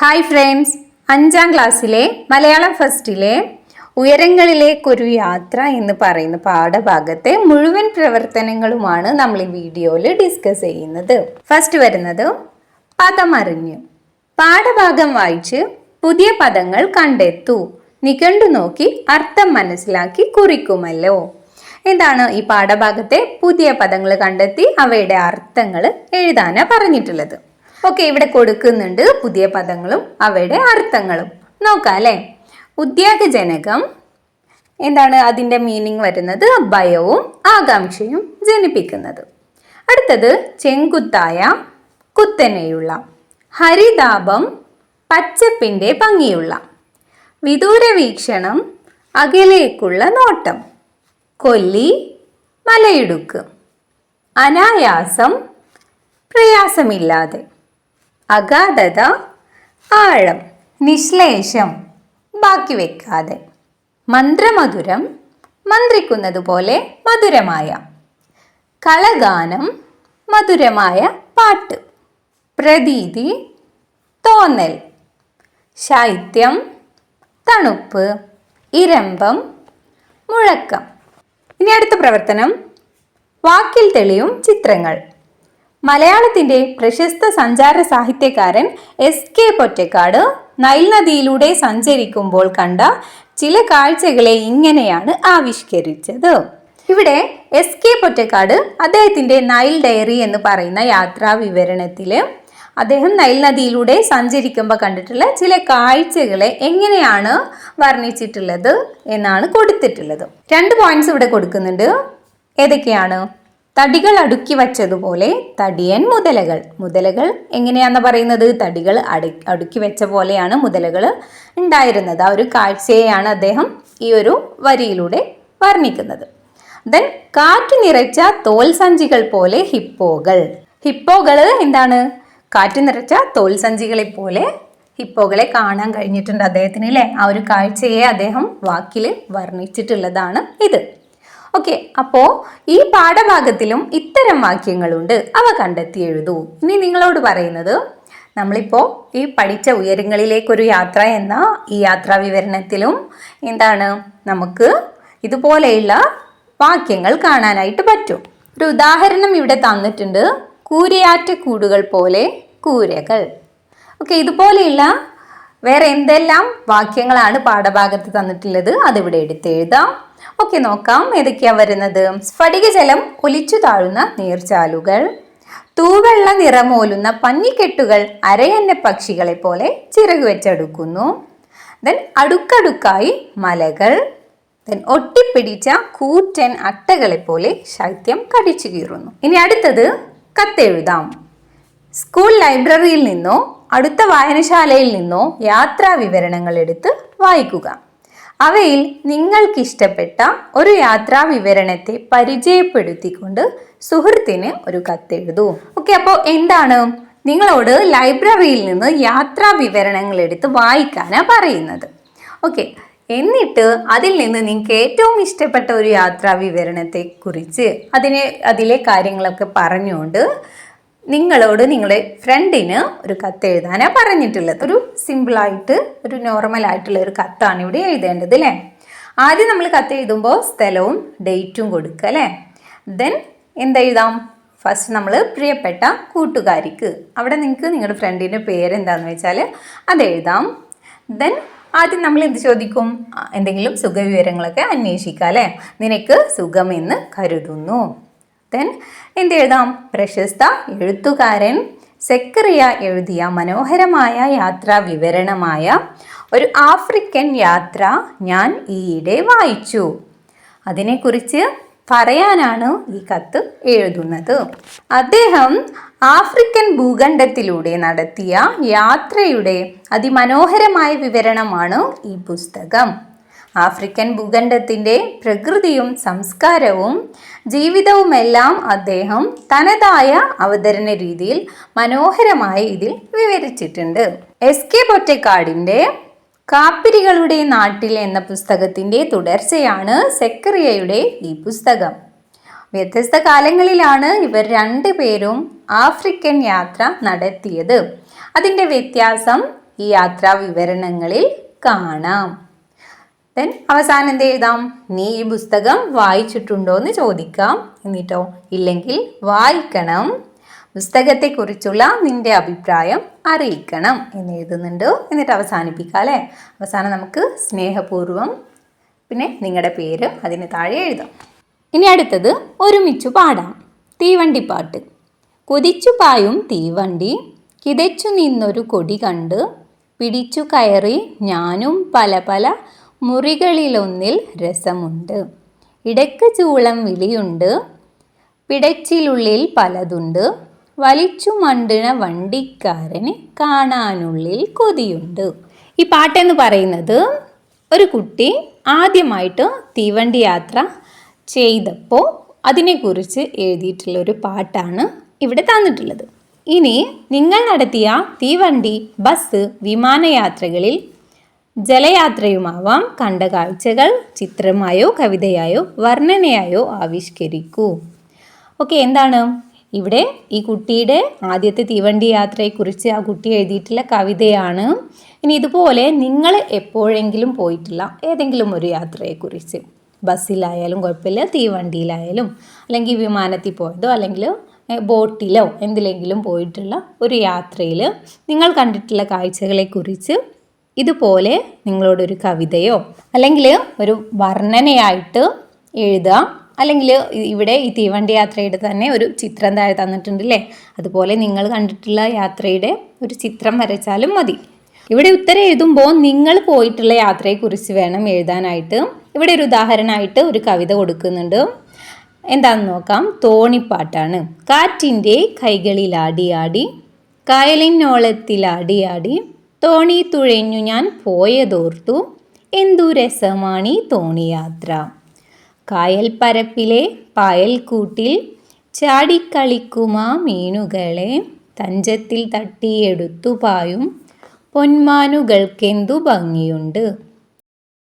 Hi friends അഞ്ചാം ക്ലാസ്സിലെ മലയാളം ഫസ്റ്റിലെ ഉയരങ്ങളിലേക്കൊരു യാത്ര എന്ന് പറയുന്ന പാഠഭാഗത്തെ മുഴുവൻ പ്രവർത്തനങ്ങളുമാണ് നമ്മൾ ഈ വീഡിയോയിൽ ഡിസ്കസ് ചെയ്യുന്നത്. ഫസ്റ്റ് വരുന്നത് പദമറിഞ്ഞു. പാഠഭാഗം വായിച്ച് പുതിയ പദങ്ങൾ കണ്ടെത്തൂ. നിഘണ്ടു നോക്കി അർത്ഥം മനസ്സിലാക്കി കുറിക്കുമല്ലോ. എന്താണ് ഈ പാഠഭാഗത്തെ പുതിയ പദങ്ങൾ കണ്ടെത്തി അവയുടെ അർത്ഥങ്ങൾ എഴുതാനാണ് പറഞ്ഞിട്ടുള്ളത്. ഓക്കെ ഇവിടെ കൊടുക്കുന്നുണ്ട് പുതിയ പദങ്ങളും അവയുടെ അർത്ഥങ്ങളും. നോക്കാം അല്ലേ ഉദ്യാഗജനകം എന്താണ് അതിന്റെ മീനിങ് വരുന്നത്? ഭയവും ആകാംക്ഷയും ജനിപ്പിക്കുന്നത്. അടുത്തത് ചെങ്കുത്തായ കുത്തനെയുള്ള. ഹരിതാപം പച്ചപ്പിന്റെ ഭംഗിയുള്ള. വിദൂര വീക്ഷണം അകലേക്കുള്ള നോട്ടം. കൊല്ലി മലയിടുക്ക്. അനായാസം പ്രയാസമില്ലാതെ. അഗാധത ആഴം നിശ്ലേഷം ബാക്കി വെക്കാതെ. മന്ത്രമധുരം മന്ത്രിക്കുന്നത് പോലെ മധുരമായ. കളഗാനം മധുരമായ പാട്ട്. പ്രതീതി തോന്നൽ. ശൈത്യം തണുപ്പ് ഇരമ്പം മുഴക്കം. ഇനി അടുത്ത പ്രവർത്തനം വാക്കിൽ തെളിയും ചിത്രങ്ങൾ. മലയാളത്തിന്റെ പ്രശസ്ത സഞ്ചാര സാഹിത്യകാരൻ എസ് കെ പൊറ്റക്കാട് നൈൽ നദിയിലൂടെ സഞ്ചരിക്കുമ്പോൾ കണ്ട ചില കാഴ്ചകളെ ഇങ്ങനെയാണ് ആവിഷ്കരിച്ചത്. ഇവിടെ എസ് കെ പൊറ്റക്കാട് അദ്ദേഹത്തിന്റെ നൈൽ ഡയറി എന്ന് പറയുന്ന യാത്രാ വിവരണത്തിൽ അദ്ദേഹം നൈൽ നദിയിലൂടെ സഞ്ചരിക്കുമ്പോൾ കണ്ടിട്ടുള്ള ചില കാഴ്ചകളെ എങ്ങനെയാണ് വർണിച്ചിട്ടുള്ളത് എന്നാണ് കൊടുത്തിട്ടുള്ളത്. രണ്ട് പോയിന്റ്സ് ഇവിടെ കൊടുക്കുന്നുണ്ട്. ഏതൊക്കെയാണ്? തടികൾ അടുക്കി വച്ചതുപോലെ തടിയൻ മുതലകൾ. മുതലകൾ എങ്ങനെയാണെന്ന് പറയുന്നത്? തടികൾ അടി അടുക്കി വെച്ച പോലെയാണ് മുതലകൾ ഉണ്ടായിരുന്നത്. ആ ഒരു കാഴ്ചയെയാണ് അദ്ദേഹം ഈ ഒരു വരിയിലൂടെ വർണിക്കുന്നത്. ദെൻ കാറ്റ് നിറച്ച തോൽ സഞ്ചികൾ പോലെ ഹിപ്പോകൾ. ഹിപ്പോകൾ എന്താണ്? കാറ്റ് നിറച്ച തോൽ സഞ്ചികളെ പോലെ ഹിപ്പോകളെ കാണാൻ കഴിഞ്ഞിട്ടുണ്ട് അദ്ദേഹത്തിന് അല്ലേ ആ ഒരു കാഴ്ചയെ അദ്ദേഹം വാക്കിൽ വർണിച്ചിട്ടുള്ളതാണ് ഇത്. ഓക്കെ അപ്പോ ഈ പാഠഭാഗത്തിലും ഇത്തരം വാക്യങ്ങളുണ്ട്. അവ കണ്ടെത്തി എഴുതൂ. ഇനി നിങ്ങളോട് പറയുന്നത് നമ്മളിപ്പോൾ ഈ പഠിച്ച ഉയരങ്ങളിലേക്കൊരു യാത്ര എന്ന ഈ യാത്രാ വിവരണത്തിലും എന്താണ് നമുക്ക് ഇതുപോലെയുള്ള വാക്യങ്ങൾ കാണാനായിട്ട് പറ്റും. ഒരു ഉദാഹരണം ഇവിടെ തന്നിട്ടുണ്ട് കൂരയാറ്റ കൂടുകൾ പോലെ കൂരകൾ. ഓക്കെ ഇതുപോലെയുള്ള വേറെ എന്തെല്ലാം വാക്യങ്ങളാണ് പാഠഭാഗത്ത് തന്നിട്ടുള്ളത് അതിവിടെ എടുത്തെഴുതാം ഓക്കെ നോക്കാം. ഏതൊക്കെയാണ് വരുന്നത്? സ്ഫടികജലം ഒലിച്ചു താഴുന്ന നീർച്ചാലുകൾ തൂവെള്ള നിറമോലുന്ന പഞ്ഞിക്കെട്ടുകൾ അരയന്ന പക്ഷികളെ പോലെ ചിറക് വെച്ചടുക്കുന്നു. ദെൻ അടുക്കടുക്കായി മലകൾ. ദെൻ ഒട്ടിപ്പിടിച്ച കൂറ്റൻ അട്ടകളെ പോലെ ശൈത്യം കടിച്ചു കീറുന്നു. ഇനി അടുത്തത് കത്തെഴുതാം. സ്കൂൾ ലൈബ്രറിയിൽ നിന്നോ അടുത്ത വായനശാലയിൽ നിന്നോ യാത്രാ വിവരണങ്ങൾ എടുത്ത് വായിക്കുക. അവയിൽ നിങ്ങൾക്കിഷ്ടപ്പെട്ട ഒരു യാത്രാ വിവരണത്തെ പരിചയപ്പെടുത്തിക്കൊണ്ട് സുഹൃത്തിന് ഒരു കത്തെഴുതൂ. ഓക്കെ അപ്പോൾ എന്താണ്? നിങ്ങളോട് ലൈബ്രറിയിൽ നിന്ന് യാത്രാ വിവരണങ്ങൾ എടുത്ത് വായിക്കാനാണ് പറയുന്നത്. ഓക്കെ എന്നിട്ട് അതിൽ നിന്ന് നിങ്ങൾക്ക് ഏറ്റവും ഇഷ്ടപ്പെട്ട ഒരു യാത്രാ വിവരണത്തെ കുറിച്ച് അതിനെ അതിലെ കാര്യങ്ങളൊക്കെ പറഞ്ഞുകൊണ്ട് നിങ്ങളോട് നിങ്ങളുടെ ഫ്രണ്ടിന് ഒരു കത്ത് എഴുതാനാണ് പറഞ്ഞിട്ടുള്ളത്. ഒരു സിമ്പിളായിട്ട് ഒരു നോർമൽ ആയിട്ടുള്ള ഒരു കത്താണ് ഇവിടെ എഴുതേണ്ടത് അല്ലേ ആദ്യം നമ്മൾ കത്ത് എഴുതുമ്പോൾ സ്ഥലവും ഡേറ്റും കൊടുക്കുക അല്ലേ ദെൻ എന്തെഴുതാം ഫസ്റ്റ് നമ്മൾ പ്രിയപ്പെട്ട കൂട്ടുകാരിക്ക്. അവിടെ നിങ്ങൾക്ക് നിങ്ങളുടെ ഫ്രണ്ടിന്റെ പേരെന്താണെന്ന് വെച്ചാൽ അത് എഴുതാം. ദെൻ ആദ്യം നമ്മൾ എന്ത് ചോദിക്കും? എന്തെങ്കിലും സുഖവിവരങ്ങളൊക്കെ അന്വേഷിക്കുക അല്ലേ നിനക്ക് സുഖമെന്ന് കരുതുന്നു. ദെൻ എന്തെഴുതാം? പ്രശസ്ത എഴുത്തുകാരൻ. സെക്കറിയ എഴുതിയ മനോഹരമായ യാത്രാ വിവരണമായ ഒരു ആഫ്രിക്കൻ യാത്ര ഞാൻ ഈയിടെ വായിച്ചു. അതിനെക്കുറിച്ച് പറയാനാണ് ഈ കത്ത് എഴുതുന്നത്. അദ്ദേഹം ആഫ്രിക്കൻ ഭൂഖണ്ഡത്തിലൂടെ നടത്തിയ യാത്രയുടെ അതിമനോഹരമായ വിവരണമാണ് ഈ പുസ്തകം. ആഫ്രിക്കൻ ഭൂഖണ്ഡത്തിന്റെ പ്രകൃതിയും സംസ്കാരവും ജീവിതവുമെല്ലാം അദ്ദേഹം തനതായ അവതരണ രീതിയിൽ മനോഹരമായി ഇതിൽ വിവരിച്ചിട്ടുണ്ട്. എസ് കെ പൊറ്റക്കാടിന്റെ കാപ്പിരികളുടെ നാട്ടിൽ എന്ന പുസ്തകത്തിന്റെ തുടർച്ചയാണ് സെക്കറിയയുടെ ഈ പുസ്തകം. വ്യത്യസ്ത കാലങ്ങളിലാണ് ഇവർ രണ്ടുപേരും ആഫ്രിക്കൻ യാത്ര നടത്തിയത്. അതിന്റെ വ്യത്യാസം ഈ യാത്രാ വിവരണങ്ങളിൽ കാണാം. ദെൻ അവസാനം എന്ത് എഴുതാം? നീ ഈ പുസ്തകം വായിച്ചിട്ടുണ്ടോ എന്ന് ചോദിക്കാം. എന്നിട്ടോ? ഇല്ലെങ്കിൽ വായിക്കണം. പുസ്തകത്തെക്കുറിച്ചുള്ള നിന്റെ അഭിപ്രായം അറിയിക്കണം എന്ന് എഴുതുന്നുണ്ട്. എന്നിട്ട് അവസാനിപ്പിക്കാം അല്ലേ? അവസാനം നമുക്ക് സ്നേഹപൂർവം പിന്നെ നിങ്ങളുടെ പേര് അതിന് താഴെ എഴുതാം. ഇനി അടുത്തത് ഒരുമിച്ചു പാടാം. തീവണ്ടിപ്പാട്ട് കൊതിച്ചു പായും തീവണ്ടി കിതച്ചു നിന്നൊരു കൊടി കണ്ട് പിടിച്ചു കയറി ഞാനും പല പല മുറികളിലൊന്നിൽ രസമുണ്ട്. ഇടയ്ക്ക് ചൂളം വിളിയുണ്ട്. പിടച്ചിലുള്ളിൽ പലതുണ്ട്. വലിച്ചു മണ്ടിണ വണ്ടിക്കാരന് കാണാനുള്ളിൽ കൊതിയുണ്ട്. ഈ പാട്ടെന്ന് പറയുന്നത് ഒരു കുട്ടി ആദ്യമായിട്ട് തീവണ്ടി യാത്ര ചെയ്തപ്പോൾ അതിനെക്കുറിച്ച് എഴുതിയിട്ടുള്ള ഒരു പാട്ടാണ് ഇവിടെ തന്നിട്ടുള്ളത്. ഇനി നിങ്ങൾ നടത്തിയ തീവണ്ടി ബസ് വിമാനയാത്രകളിൽ ജലയാത്രയുമാവാം കണ്ട കാഴ്ചകൾ ചിത്രമായോ കവിതയായോ വർണനയായോ ആവിഷ്കരിക്കൂ. ഓക്കെ എന്താണ്? ഇവിടെ ഈ കുട്ടിയുടെ ആദ്യത്തെ തീവണ്ടി യാത്രയെക്കുറിച്ച് ആ കുട്ടി എഴുതിയിട്ടുള്ള കവിതയാണ്. ഇനി ഇതുപോലെ നിങ്ങൾ എപ്പോഴെങ്കിലും പോയിട്ടുള്ള ഏതെങ്കിലും ഒരു യാത്രയെക്കുറിച്ച്. ബസ്സിലായാലും കുഴപ്പമില്ല തീവണ്ടിയിലായാലും അല്ലെങ്കിൽ വിമാനത്തിൽ പോയതോ അല്ലെങ്കിൽ ബോട്ടിലോ എന്തിലെങ്കിലും പോയിട്ടുള്ള ഒരു യാത്രയിൽ നിങ്ങൾ കണ്ടിട്ടുള്ള കാഴ്ചകളെക്കുറിച്ച് ഇതുപോലെ നിങ്ങളോടൊരു കവിതയോ അല്ലെങ്കിൽ ഒരു വർണനയായിട്ട് എഴുതാം അല്ലെങ്കിൽ ഇവിടെ ഈ തീവണ്ടി യാത്രയുടെ തന്നെ ഒരു ചിത്രം താഴെ തന്നിട്ടുണ്ട് അല്ലേ അതുപോലെ നിങ്ങൾ കണ്ടിട്ടുള്ള യാത്രയുടെ ഒരു ചിത്രം വരച്ചാലും മതി. ഇവിടെ ഉത്തരം എഴുതുമ്പോൾ നിങ്ങൾ പോയിട്ടുള്ള യാത്രയെക്കുറിച്ച് വേണം എഴുതാനായിട്ട്. ഇവിടെ ഒരു ഉദാഹരണമായിട്ട് ഒരു കവിത കൊടുക്കുന്നുണ്ട്. എന്താണെന്ന് നോക്കാം. തോണിപ്പാട്ടാണ്. കാറ്റിന്റെ കൈകളിലാടിയാടി കായലിനോളത്തിലാടിയാടി തോണി തുഴഞ്ഞു ഞാൻ പോയതോർത്തു. എന്തു രസമാണീ തോണിയാത്ര. കായൽ പരപ്പിലെ പായൽക്കൂട്ടിൽ ചാടിക്കളിക്കുമാ മീനുകളെ. തഞ്ചത്തിൽ തട്ടിയെടുത്തു പായും പൊന്മാനുകൾക്കെന്തു ഭംഗിയുണ്ട്.